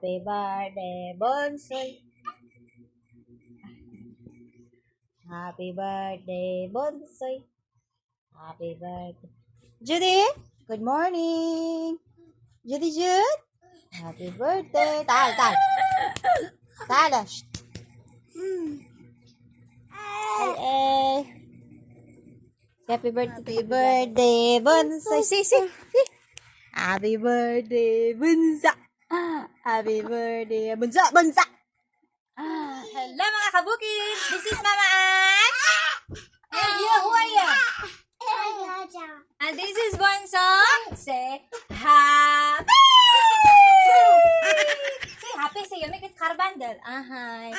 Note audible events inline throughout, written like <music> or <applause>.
Happy birthday, Bonsoy. Happy birthday, Bonsoy. Happy birthday. Judy, good morning. Judy Jud. Happy birthday. Tal, tal. Tal. Ay. Happy birthday. Happy birthday, Bonsoy. Si, si. si. Happy birthday, Bunsa. Happy birthday, Bunsa, Bunsa. Hello mga kabukis. This is Mama Ann. And you, who are you? And this is Bonso. Say happy. Say happy sa'yo. Make it carbandel. Ahay.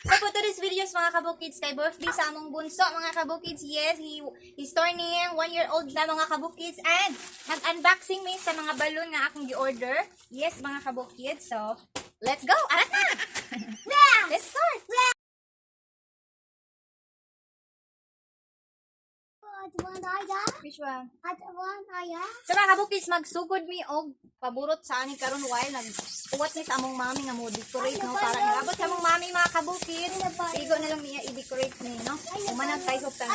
So for today's videos mga kabukids, kay birthday sa among bunso mga kabukids. Yes, he, he's turning one year old na mga kabukids. And nag-unboxing me sa mga balloon nga akong gi-order. Yes mga kabukids. So, let's go. Arat na! <laughs> let's start! Which one? So mga kabukis, magsugod mi og paborot sa ani karon while nag-uwat ni sa among mami nga mo decorate no? para nilabot sa among mami mga kabukis. Sigo na lang niya i-decorate ni no. Umanang tayo sa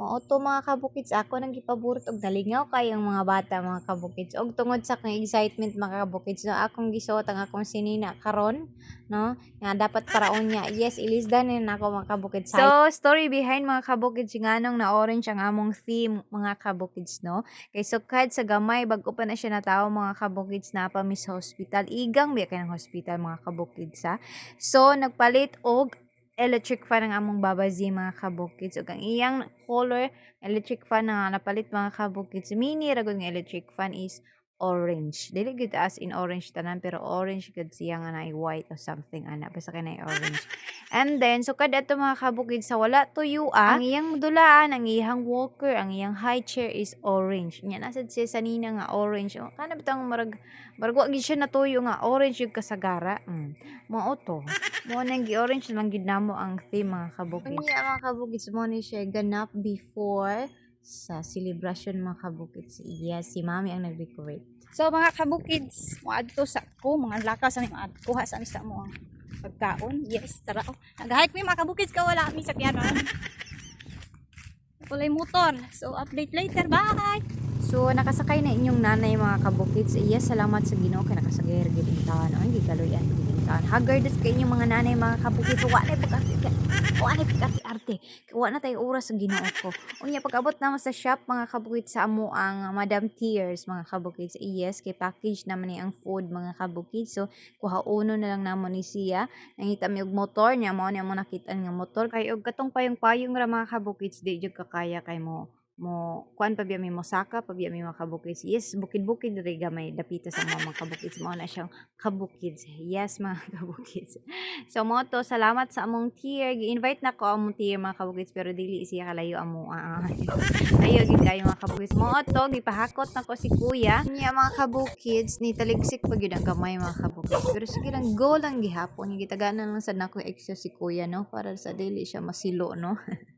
Oo to mga kabukits, ako nang gipaborot og dalingaw kay ang mga bata mga kabukits. Og tungod sa kang excitement mga kabukits, no akong gisuot ang akong sinina karon, no? Nga dapat paraon niya. Yes, ilisdan ni nako mga kabukits. So, story behind mga kabukits nganong na orange ang among theme mga kabukits, no? Kay sukad sa gamay bago pa na siya natawo mga kabukits na pa sa hospital. Igang biya kay ng hospital mga kabukits ha. So, nagpalit og electric fan ang among babazi mga kabukids ug ang iyang color electric fan na napalit mga kabukids mini ra gud nga electric fan is orange. Dili gud as in orange tanan pero orange gud siya nga na white or something ana. Basta kay na orange. <laughs> And then so kada to mga kabukids sa wala tuyo ang iyang dulaan ang iyang walker ang iyang high chair is orange. Nya nasad siya sa nina nga orange. O kana bitang marag marag wa gid siya natuyo nga orange yung kasagara? Mm. mao to. Mo nang gi-orange lang gid namo ang theme mga kabukid. Unya mga kabukid mo ni siya ganap before sa celebration mga kabukid. Iya si Mami ang nag-decorate. So mga kabukids, mo adto sa ko, mga lakas ani mga kuha sa sa mo ang pagkaon. Yes, tara. Oh. Nag-hike mi mga kabukids ka wala mi sa piano. <laughs> Kulay motor. So update later. Bye. So nakasakay na inyong nanay mga kabukids. Iya salamat sa Ginoo kay nakasagay ang taon. Ang gikaluyan gid ang taon. Haggard kay inyong mga nanay mga kabukids. Wa na pag-arte. Wa na pag-arte. Wa na tay oras sa Ginoo ko. Unya pag-abot na sa shop mga kabukids sa amo ang Madam Tears mga kabukids. Yes, kay package naman ni ang food mga kabukids. So kuha uno na lang namo ni siya. Nangita mi og motor niya mo niya mo nakita nga motor kay og katong payong-payong ra mga kabukids di jud kakaya kay mo mo kuan pa mi mosaka pa biya mi mga kabukids yes bukid-bukid diri gamay dapita sa mga kabukids mao na siyang kabukids yes mga <laughs> kabukids so mo to salamat sa among tier. Gi-invite na ko among tier mga kabukids pero dili siya kalayo amo ah <laughs> ayo gid kayo mga kabukids mo to gipahakot na ko si kuya. Niya mga kabukids ni taligsik pa gyud gamay mga kabukids pero sige lang go lang gihapon. Gitaganan lang sad nako extra si kuya no? Para sa dili siya masilo no <laughs>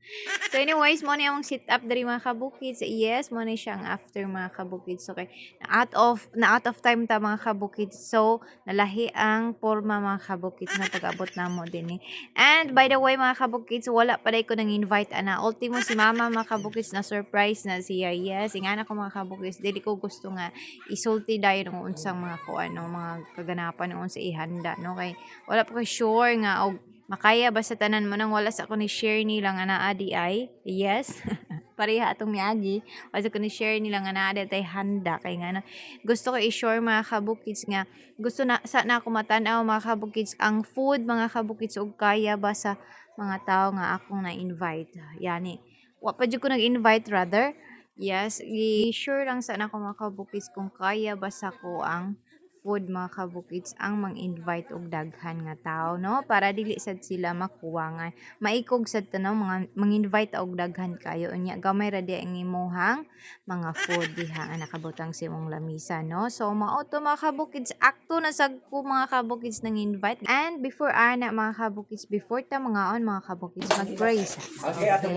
So anyways, mo ni among sit up diri mga kabukids. Yes, mo ni siyang after mga kabukids. Okay. Na out of na out of time ta mga kabukids. So nalahi ang forma mga kabukids na pag-abot namo din eh. And by the way mga kabukids, wala pa ko nang invite ana. Ultimo si mama mga kabukids na surprise na siya. Yes, ingana ko mga kabukids. Dili ko gusto nga isulti dayon ng unsang mga ko ano, mga kaganapan ng unsa ihanda no kay wala pa ko sure nga og Makaya basta tanan mo nang wala sa ko ni share nila nga naa di ay. Yes. <laughs> Pareha atong miagi. Wala ko ni share nila nga naa di tay handa kay nga na, gusto ko i-share mga kabukids nga gusto na sa na ako matanaw mga kabukids ang food mga kabukids og kaya ba sa mga tao nga akong na-invite. Yani. Wa pa ko nag-invite rather. Yes, i-sure lang sa ako mga kabukids kung kaya ba sa ko ang food mga kabukids ang mang-invite og daghan nga tao no? Para dili sad sila makuwangan maikog sad tanaw mga mang-invite og daghan kayo. Unya gamay ra di ang imuhang mga food diha nga nakabutang sa imong lamisa no? So mao to mga kabukids. Akto na sad ko mga kabukids nang invite. And before ana mga kabukids before ta mga on mga kabukids mag-pray Okay, ato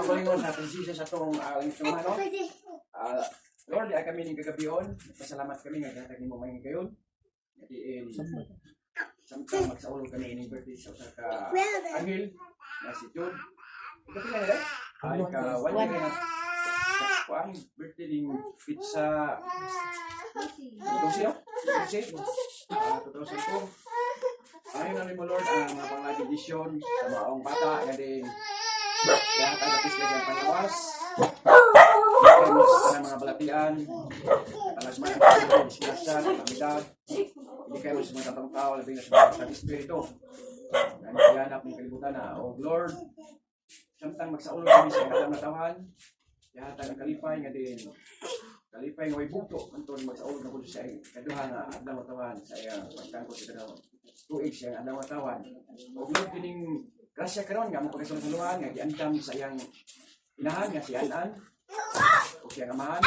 ko yung sa prinsesa sa tong uh, yung ano. Ah, Lord, ay kami ning kagabion. Pasalamat kami nga gatag nimo maayong gayon. Ngati in samtang magsaulog kami ining birthday sa usa ka anghel na si Jude. Ikaw pila nila? Ay ka year na. Kuan birthday ding pizza. Ito siya? Ah, totoo sa ko. Ayon na mo Lord ang mga pangagi edisyon sa maong bata nga din. Kaya tagapis na dyan panawas. Kaya sa mga balatian. Alasman ang pagkakas, disgrasya, kalamidad. Hindi kayo sa mga tatang tao, labing na sa mga espiritu. Kaya nagkihanap ng kalibutan na, O Lord, samtang magsaulog kami sa katang natawan, yahatag ang kalipay nga din. Kalipay nga may bukto, antong magsaulog na po sa kaduha nga adlaw natawan sa iyang pagkangkot sa kadawang tuig siya ang adlaw natawan. O Lord, kining grasya karon nga mo pagkasulungan nga giandam sa iyang inahan nga si Anan o siyang amahan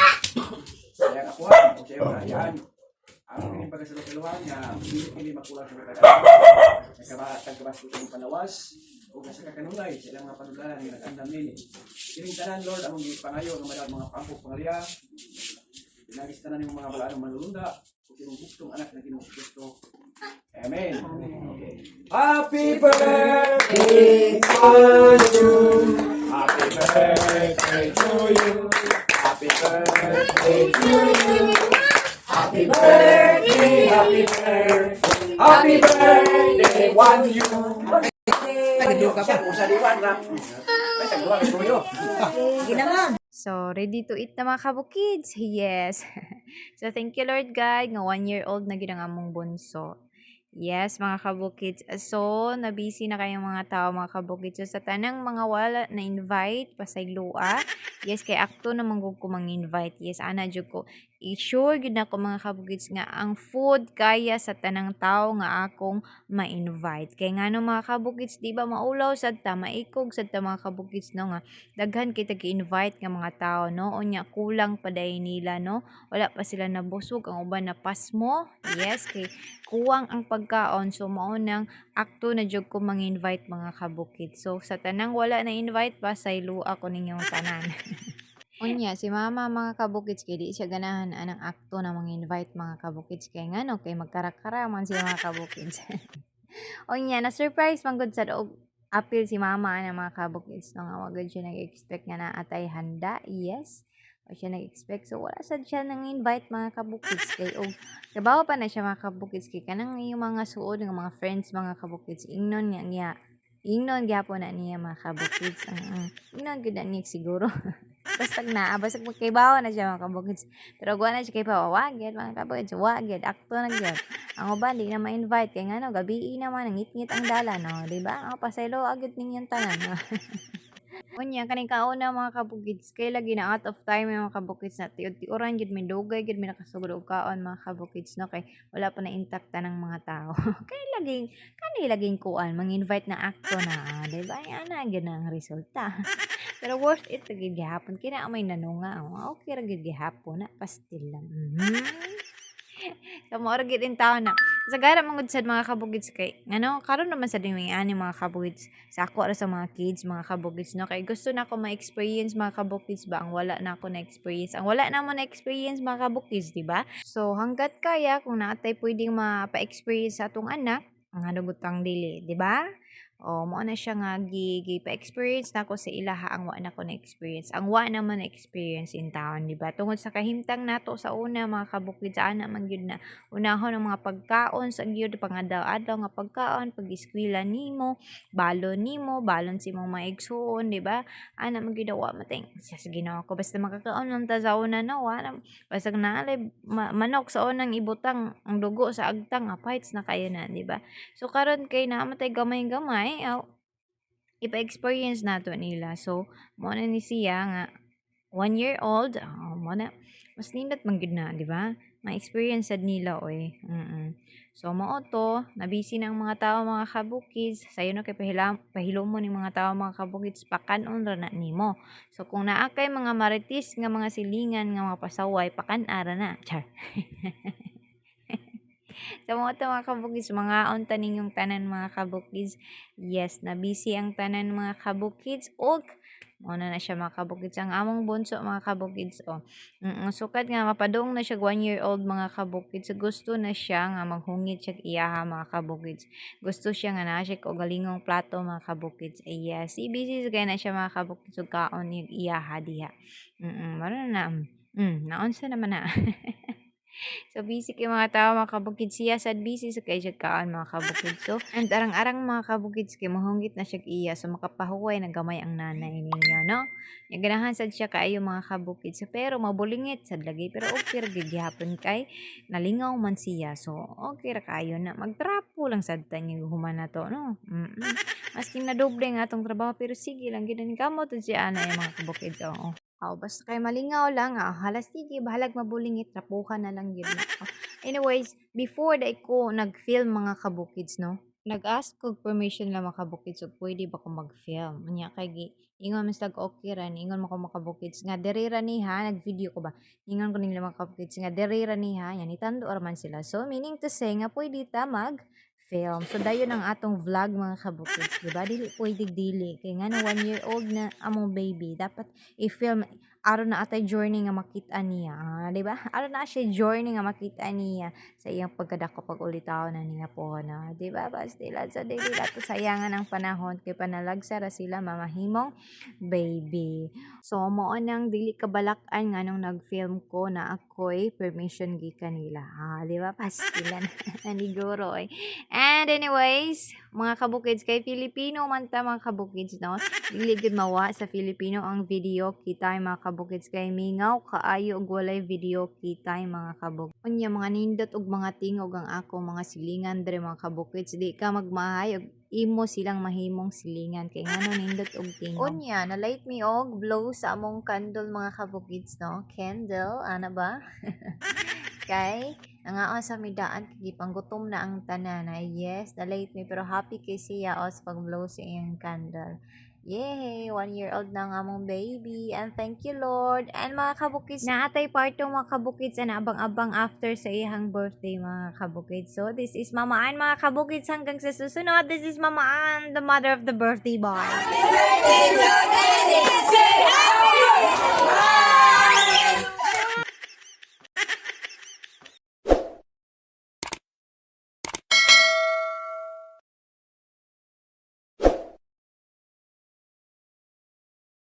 sa iyang akuhan o siya mga ayaan ang kining pagkasulungan nga hindi kini makulang sa katagalan sa kabatag kabas ko sa panawas o sa kakanunay sa ilang mga panulanan nga nag-andam nini kining tanan Lord among gipangayo nga madawat mga pangkok pangalya. Pinagis tanan yung mga balaan ng manulunda. O kinong buktong anak na si Kristo. Amen. Okay. Happy birthday to you. Happy birthday to you. Happy birthday to you. Happy birthday, happy birthday. Happy birthday, one you. So, ready to eat na mga kabukids? Yes. <laughs> so, thank you Lord God, nga one year old na ginang among bunso. Yes, mga kabukids. So, nabisi na kayong mga tao, mga kabukids. So, sa tanang mga wala na invite, pasaylua. <laughs> Yes, kay akto na manggug ko mang-invite. Yes, ana jud ko. I-sure gid na ko mga kabukids nga ang food kaya sa tanang tao nga akong ma-invite. Kay ngano mga kabukids, di ba maulaw sad ta, maikog sad ta mga kabukids no nga daghan kita gi-invite nga mga tao no? Unya kulang pa day nila no? Wala pa sila nabusog ang uban na pasmo. Yes kay kuwang ang pagkaon. So mao nang akto na jud ko mang-invite mga kabukid so sa tanang wala na invite pa saylo ako ninyong tanan <laughs> Unya, si mama mga kabukids kay di siya ganahan anang akto na mang-invite mga kabukids kay ngano kay magkarakara man siya mga kabukids. Unya, <laughs> na surprise man gud sa og appeal si mama na mga kabukids no nga wagad siya nag-expect nga na atay handa yes. O siya nag-expect so wala sad siya nang invite mga kabukids kay og trabaho pa na siya mga kabukids kay kanang yung mga suod ng mga friends mga kabukids ingnon nga niya ingnon gyapon na niya mga kabukids ang ang ingnon gud na niya siguro <laughs> basta na basta kay bawa na siya mga kabukids pero gwa na siya kay bawa wagid mga kabukids wagid akto na gyud ang uban di na ma-invite kay ngano gabi naman ang ngit-ngit ang dala no di ba? Ang pasaylo agad ninyong tanan no? <laughs> Unya kaning kauna mga kabukids kay lagi na out of time mga kabukids na tiud tiuran gid mi dugay gid mi nakasugod og kaon mga kabukids no kay wala pa na intakta ng mga tao. <laughs> Kay laging kani laging kuan mang-invite na akto na di ba? Ana na ang resulta <laughs> pero worth it ra gid gihapon kina may nanunga oh, okay ra gid gihapon na pastil lang. Mhm So, mo gid taon na. Sagara mangud sad mga kabugids kay ngano karon naman sa dimi ani mga kabugids sa ako ra sa mga kids mga kabugids no? Kay gusto na ako ma-experience mga kabugids ba? Ang wala na ako na experience ang wala na mo na experience mga kabugids di ba? So hanggat kaya kung naatay pwedeng mapa-experience sa atong anak ang hanugutang dili di ba o mo na siya nga gi, pa-experience na ako sa ilaha ang wa na ko na experience ang wa naman na experience in town di ba? Tungod sa kahimtang nato sa una mga kabukid sa ana man gyud na unahon ang mga pagkaon. Sa gyud pangadaw-adlaw nga pagkaon pag-eskwela nimo balon nimo balon si mong maigsuon di ba? Ana man gyud wa mateng sa ginawa ko basta makakaon lang ta sa una na wa na basta naalay ma- manok sa unang ibutang ang dugo sa agtang apites na kayo na di ba? So karon kay namatay gamay-gamay aw ipa-experience nato nila. So mo na ni siya nga one year old oh, mo na mas nindot man na di ba? Ma-experience sad nila oy. Mm so mao to nabisi ng mga tao mga kabukids sayo na kay pahila pahilom mo ni mga tao mga kabukids pakanon ra na nimo. So kung naa kay mga maritis nga mga silingan nga mga pasaway pakan-ara na. Char <laughs> So mo to mga kabukis, mga unta ninyong tanan mga kabukis. Yes, na busy ang tanan mga kabukids. Og Muna na siya mga kabukids. Ang among bunso mga kabukids. Oh. Mm sukat nga mapadong na siya 1 year old mga kabukids. Gusto na siya nga maghungit siya iyaha mga kabukids. Gusto siya nga na siya o galingong plato mga kabukids. Yes. Si busy kaya na siya mga kabukids. Ug kaon yung iyaha diha. Mm mm na. Mm, naunsa naman na. <laughs> So, busy kay mga tao, mga kabukid siya. Sad busy sa kay kaan, mga kabukid. So, and arang-arang mga kabukid kay mahunggit na siya iya. So, makapahuway na gamay ang nanay ninyo, no? Yung ganahan sad siya kaayo mga kabukid. So, pero mabulingit sad lagi. Pero okay ra gihapon kay nalingaw man siya. So, okay ra kayo na. Magtrapo lang sad ta niyo human na to, no? Mm Maski na doble nga atong trabaho. Pero sige lang, ginanin kamo to siya ana mga kabukid. Oo. Oh, basta kay malingaw lang ah. Halas sige, bahalag mabulingit, trapuhan na lang yun. Oh. Anyways, before da ko nag-film mga kabukids, no? Nag-ask ko permission lang mga kabukids, so pwede ba ko mag-film? Anya kay ingon mas tag okay ran, ingon mo ko mga kabukids, nga derira ni nag-video ko ba? Ingon ko nila mga kabukids, nga derira ni ha, yan, itando man sila. So, meaning to say, nga pwede ta mag film. So, dayon ang atong vlog mga kabukids, di ba? Dili pwede dili. Kaya nga na one year old na among baby, dapat i-film aron na atay journey nga makita niya, di ba? Aron na siya journey nga makita niya sa iyang pagkadako pag ulitaw na niya po na, di ba? Basta ila sa dili dato sayangan ang panahon kay panalagsa ra sila mamahimong baby. So mo nang dili kabalak-an nga nung nag-film ko na ako'y permission gi kanila. Ah, di ba? Pastilan <laughs> naniguro eh. And anyways, mga kabukids kay Filipino man ta mga kabukids no. Dili mawa sa Filipino ang video kita mga kabukids kay mingaw kaayo og walay video kita mga kabuk. Unya mga nindot og mga tingog ang ako mga silingan dre mga kabukids di ka magmahay og imo silang mahimong silingan kay ngano nindot og tingog. Unya na light me og blow sa among candle mga kabukids no. Candle ana ba? <laughs> kay Nangaon sa midaan kay panggutom na ang tanan. Ay, yes, na late me pero happy kay siya os pag blow sa iyang candle. Yay! One year old na nga mong baby. And thank you, Lord. And mga kabukits, naatay part ng mga kabukits na abang-abang after sa iyang birthday, mga kabukits. So, this is Mama Ann, mga kabukits. Hanggang sa susunod, this is Mama Ann, the mother of the birthday boy. Say happy birthday!